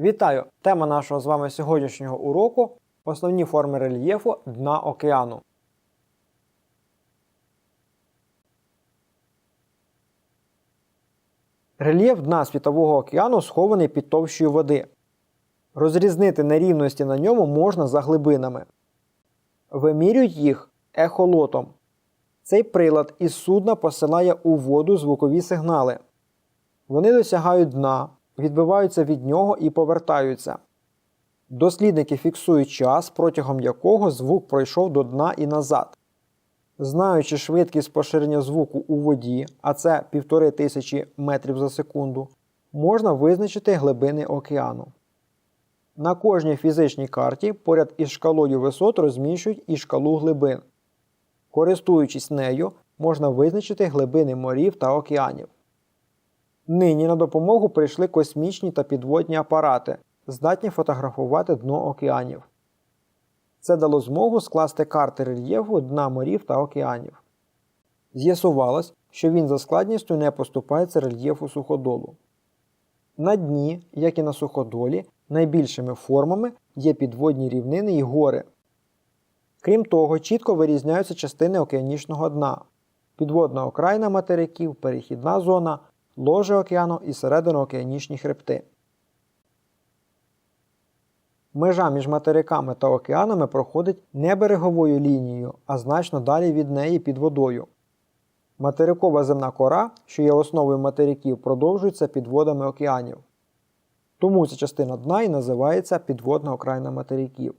Вітаю! Тема нашого з вами сьогоднішнього уроку основні форми рельєфу дна океану. Рельєф дна Світового океану схований під товщою води. Розрізнити нерівності на ньому можна за глибинами. Вимірюють їх ехолотом. Цей прилад із судна посилає у воду звукові сигнали. Вони досягають дна, відбиваються від нього і повертаються. Дослідники фіксують час, протягом якого звук пройшов до дна і назад. Знаючи швидкість поширення звуку у воді, а це 1500 метрів за секунду, можна визначити глибини океану. На кожній фізичній карті поряд із шкалою висот розміщують і шкалу глибин. Користуючись нею, можна визначити глибини морів та океанів. Нині на допомогу прийшли космічні та підводні апарати, здатні фотографувати дно океанів. Це дало змогу скласти карти рельєфу дна морів та океанів. З'ясувалось, що він за складністю не поступається рельєфу суходолу. На дні, як і на суходолі, найбільшими формами є підводні рівнини і гори. Крім того, чітко вирізняються частини океанічного дна, підводна окраїна материків, перехідна зона, ложе океану і серединоокеанічні хребти. Межа між материками та океанами проходить не береговою лінією, а значно далі від неї під водою. Материкова земна кора, що є основою материків, продовжується під водами океанів. Тому ця частина дна і називається підводна окраїна материків.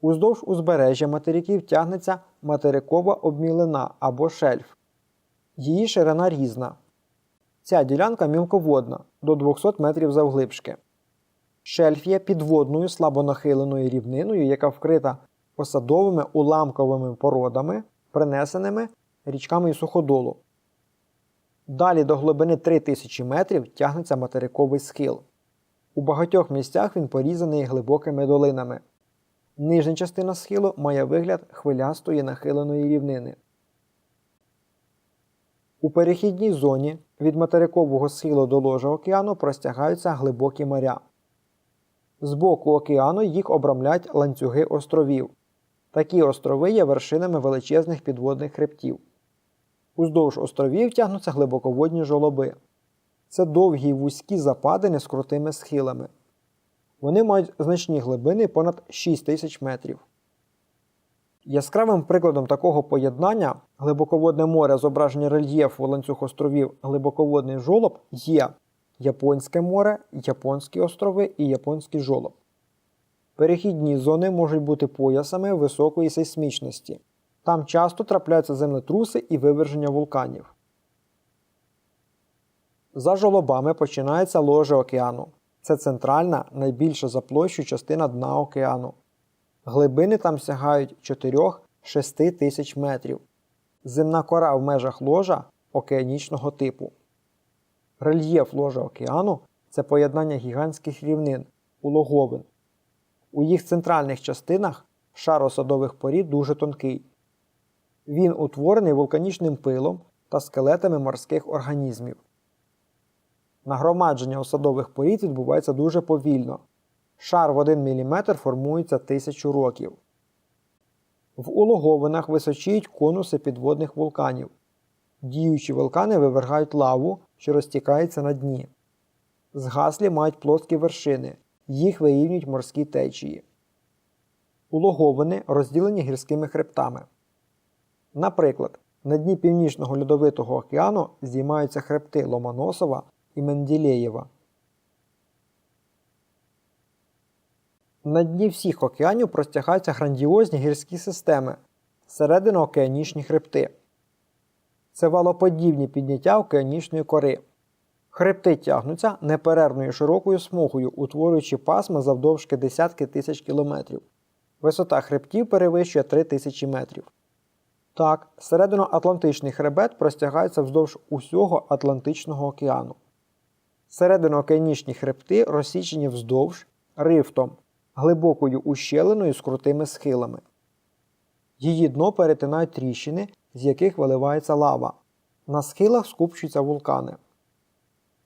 Уздовж узбережжя материків тягнеться материкова обмілина або шельф. Її ширина різна. Ця ділянка мілководна до 200 метрів завглибшки. Шельф є підводною слабонахиленою рівниною, яка вкрита посадовими уламковими породами, принесеними річками і суходолу. Далі до глибини 3000 метрів тягнеться материковий схил. У багатьох місцях він порізаний глибокими долинами. Нижня частина схилу має вигляд хвилястої нахиленої рівнини. У перехідній зоні від материкового схилу до ложа океану простягаються глибокі моря. З боку океану їх обрамляють ланцюги островів. Такі острови є вершинами величезних підводних хребтів. Уздовж островів тягнуться глибоководні жолоби. Це довгі вузькі западини з крутими схилами. Вони мають значні глибини понад 6 тисяч метрів. Яскравим прикладом такого поєднання глибоководне море зображення рельєфу ланцюг островів глибоководний жолоб є Японське море, Японські острови і Японський жолоб. Перехідні зони можуть бути поясами високої сейсмічності. Там часто трапляються землетруси і виверження вулканів. За жолобами починається ложе океану. Це центральна, найбільша за площу частина дна океану. Глибини там сягають 4-6 тисяч метрів. Земна кора в межах ложа океанічного типу. Рельєф ложа океану це поєднання гігантських рівнин, улоговин. У їх центральних частинах шар осадових порід дуже тонкий. Він утворений вулканічним пилом та скелетами морських організмів. Нагромадження осадових порід відбувається дуже повільно. Шар в 1 мм формується тисячу років. В улоговинах височіють конуси підводних вулканів. Діючі вулкани вивергають лаву, що розтікається на дні. Згаслі мають плоскі вершини, їх вирівнюють морські течії. Улоговини розділені гірськими хребтами. Наприклад, на дні Північного льодовитого океану здіймаються хребти Ломоносова і Менділеєва. На дні всіх океанів простягаються грандіозні гірські системи, серединоокеанічні хребти. Це валоподібні підняття океанічної кори. Хребти тягнуться неперервною широкою смугою, утворюючи пасма завдовжки десятки тисяч кілометрів. Висота хребтів перевищує 3000 метрів. Так, серединоатлантичний хребет простягається вздовж усього Атлантичного океану. Серединоокеанічні хребти розсічені вздовж рифтом, глибокою ущелиною з крутими схилами. Її дно перетинають тріщини, з яких виливається лава. На схилах скупчуються вулкани.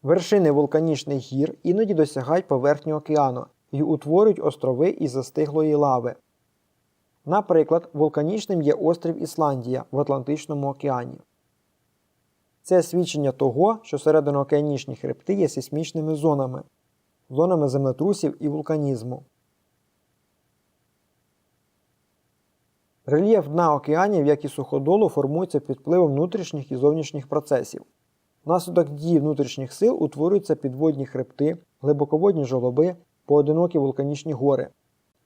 Вершини вулканічних гір іноді досягають поверхні океану і утворюють острови із застиглої лави. Наприклад, вулканічним є острів Ісландія в Атлантичному океані. Це свідчення того, що серединоокеанічні хребти є сейсмічними зонами, зонами землетрусів і вулканізму. Рельєф дна океанів, як і суходолу, формується під впливом внутрішніх і зовнішніх процесів. Внаслідок дії внутрішніх сил утворюються підводні хребти, глибоководні жолоби, поодинокі вулканічні гори.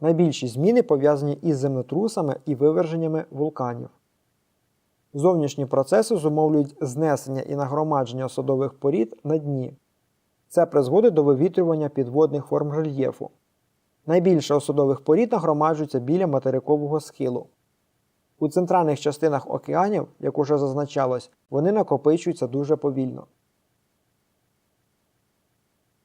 Найбільші зміни пов'язані із землетрусами і виверженнями вулканів. Зовнішні процеси зумовлюють знесення і нагромадження осадових порід на дні. Це призводить до вивітрювання підводних форм рельєфу. Найбільше осадових порід нагромаджується біля материкового схилу. У центральних частинах океанів, як уже зазначалось, вони накопичуються дуже повільно.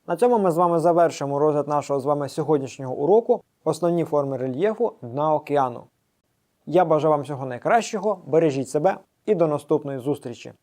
На цьому ми з вами завершимо розгляд нашого з вами сьогоднішнього уроку основні форми рельєфу дна океану. Я бажаю вам всього найкращого, бережіть себе і до наступної зустрічі!